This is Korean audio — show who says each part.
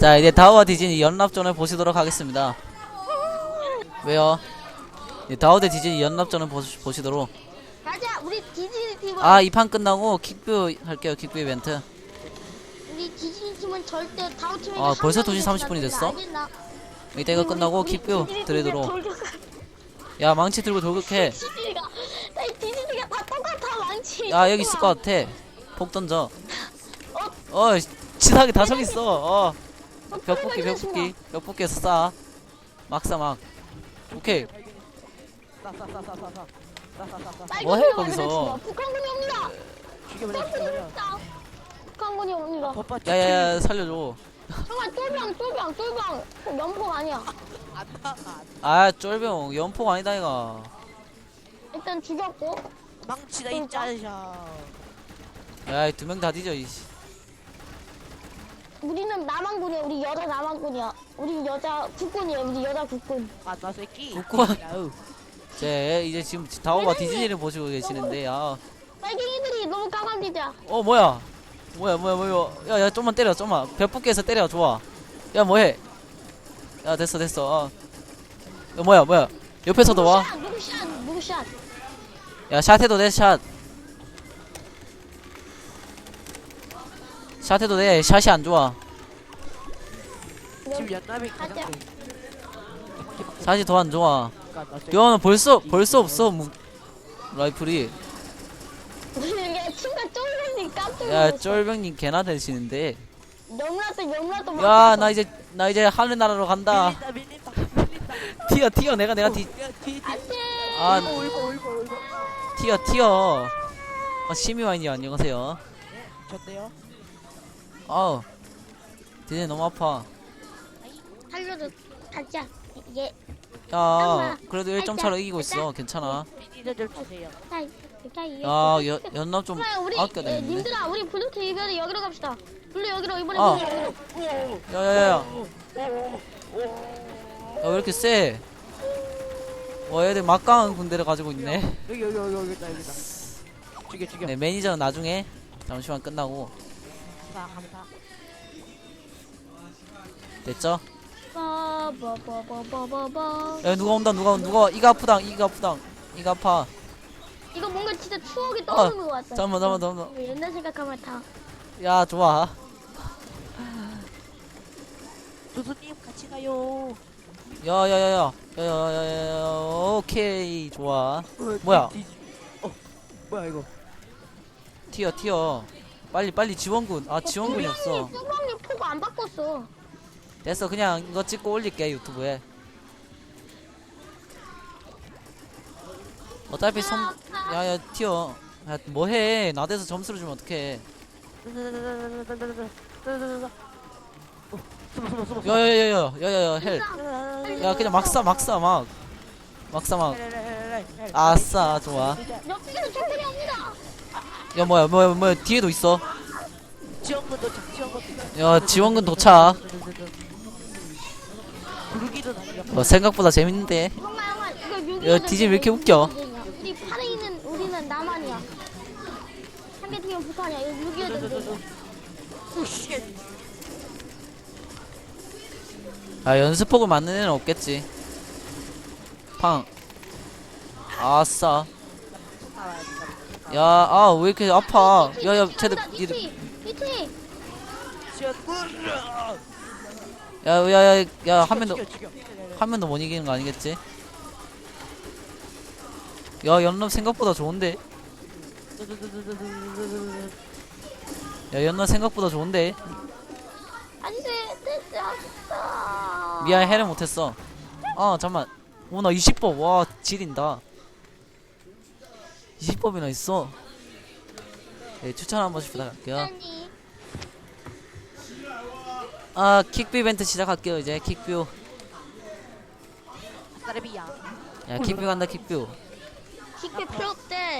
Speaker 1: 자 이제 다우와 디즈니 연합전을 보시도록 하겠습니다. 왜요? 이 다우 대 디즈니 연합전을 보시, 보시 도록.
Speaker 2: 가자 우리 디즈니 팀은
Speaker 1: 아 이 판 끝나고 킥뷰 할게요 킥뷰 이벤트.
Speaker 2: 우리 디즈니 팀은 절대 다우 팀에게
Speaker 1: 아, 벌써
Speaker 2: 한
Speaker 1: 2시
Speaker 2: 명이
Speaker 1: 30분이
Speaker 2: 되지
Speaker 1: 됐어? 이따 이거 끝나고 킥뷰 드리도록. 야 망치 들고 돌격해.
Speaker 2: 디즈니가 나 디즈니가 다 똑같아 망치.
Speaker 1: 야 여기 있을 것 같아. 폭 던져. 어? 치사하게 다 저기 있어. 어 벽 뽑기 벽 뽑기 벽 뽑기에서 쏴 막사 막. 오케이. 뭐해, 거기서?
Speaker 2: 북한군이 옵니다. 북한군이 옵니다. 북한군이 옵니다.
Speaker 1: 야야야 살려줘.
Speaker 2: 정말 똘병 똘병 똘병. 어, 연폭 아니야.
Speaker 1: 아 쫄병. 연폭 아니다 이가
Speaker 2: 일단 죽였고.
Speaker 3: 망치다 이 짜샤
Speaker 1: 야두 명 다 뒤져 이씨
Speaker 2: 우리는 남한군이야. 우리 여자 남한군이야. 우리 여자 국군이야. 우리 여자 국군.
Speaker 3: 아나 새끼.
Speaker 1: 웃고
Speaker 3: 야우.
Speaker 1: 제 이제 지금 다오가 디즈니를 보시고 계시는데 야어
Speaker 2: 빨갱이들이 너무 까감리자
Speaker 1: 뭐야? 뭐야 뭐야 뭐야. 야야 좀만 때려 좀만. 벽뽑기에서 때려 좋아. 야 뭐해? 야 됐어 됐어. 어. 야 뭐야 뭐야? 옆에서도 와.
Speaker 2: 누구 샷 누구
Speaker 1: 샷야 샷해도 돼 샷 샷해도 돼 샷이 안 좋아.
Speaker 3: 지금 연남이 가장
Speaker 2: 가자.
Speaker 3: 큰
Speaker 1: 샷이 더 안 좋아.
Speaker 3: 그러니까 나 새끼
Speaker 1: 이거는 벌써 벌써 없어 무, 라이플이.
Speaker 2: 우리 이게 친구가 쫄병이 깜짝
Speaker 1: 야
Speaker 2: 놀랐어.
Speaker 1: 쫄병님 개나 되시는데.
Speaker 2: 염라도 염라도
Speaker 1: 야나 이제 나 이제 하늘나라로 간다.
Speaker 3: 밀린다 밀린다 밀린다.
Speaker 1: 튀어 튀어 내가 내가 튀
Speaker 2: 안돼.
Speaker 1: 아.
Speaker 3: 울고 울고 울고
Speaker 1: 튀어 튀어. 어, 시미와인님 안녕하세요.
Speaker 3: 좋대요
Speaker 1: 아우. 디제 너무 아파.
Speaker 2: 살려줘 가자. 이게
Speaker 1: 야 그래도 1점 차로 이기고 있어. 괜찮아.
Speaker 3: 미니저 좀 주세요.
Speaker 2: 자 자, 이게.
Speaker 1: 야 연, 연납 좀
Speaker 2: 그러면 우리
Speaker 1: 아껴야
Speaker 2: 예, 님들아 우리 블루트 이번에 여기로 갑시다. 블루 여기로 이번에
Speaker 1: 아.
Speaker 2: 블루 여기로.
Speaker 1: 야야야야. 야 왜 이렇게 세? 와 얘들 막강한 군대를 가지고 있네.
Speaker 3: 여기 여기 여기 여기다 여기다 죽여 죽여.
Speaker 1: 네 매니저는 나중에. 잠시만 끝나고
Speaker 3: 자 감사.
Speaker 1: 됐죠?
Speaker 2: 빠바바바바바
Speaker 1: 야 누가 온다 누가 누가. 와. 이가 아프당 이가 아프당. 이가 아파.
Speaker 2: 이거 뭔가 진짜 추억이 떠오르는 것 같다
Speaker 1: 잠깐만 잠깐만 잠깐만.
Speaker 2: 이거 옛날 생각하면 다.
Speaker 1: 야 좋아.
Speaker 3: 조수님 같이 가요.
Speaker 1: 야야야야. 야야야야 오케이 좋아. 뭐야?
Speaker 3: 뒤- 뒤- 어 뭐야 이거?
Speaker 1: 튀어 튀어 빨리 빨리 지원군. 아 지원군이 없어.
Speaker 2: 뚜껑이 포고 안 바꿨어.
Speaker 1: 됐어 그냥 이거 찍고 올릴게 유튜브에. 어차피 손 야야 튀어. 야 뭐해? 나대서 점수를 주면 어떡해.
Speaker 3: 어, 숨어 숨어 숨어
Speaker 1: 야야야야 야야야 헬야 그냥 막싸 막싸 막. 막싸 막. 아싸 좋아.
Speaker 2: 옆에는 충분히 옵니다
Speaker 1: 야 뭐야 뭐야 뭐야 뒤에도 있어.
Speaker 3: 지원군도 좀 지원군
Speaker 1: 야 지원군 도착.
Speaker 3: 부르기도 날려
Speaker 1: 어, 생각보다 재밌는데.
Speaker 2: 이거
Speaker 1: 야, 디지 왜 이렇게 웃겨?
Speaker 2: 우리 팔에 있는 우리는 남한이야. 상대팀은 북한이야. 이거 6.25 전쟁이야
Speaker 3: 오쉣
Speaker 1: 아 연습폭을 맞는 애는 없겠지. 팡. 아싸 야 아 왜 이렇게 아파? 야 야 쟤들 니들.
Speaker 2: 니티 니티
Speaker 3: 지원군
Speaker 1: 야야 야 야 한명더
Speaker 3: 죽여 죽여
Speaker 1: 한명더못 이기는 거 아니겠지? 야 연럽 생각보다 좋은데? 야 연럽 생각보다 좋은데?
Speaker 2: 안돼 됐어
Speaker 1: 미안 해를 못했어. 아 잠만. 오 나 20법 와 지린다 20법이나 있어. 네 추천 한 번씩 부탁할게요. 아 킥뷰 이벤트 시작할게요 이제. 킥뷰.
Speaker 3: 사레비야.
Speaker 1: 야 킥뷰 간다 킥뷰.
Speaker 2: 킥비 필요 없대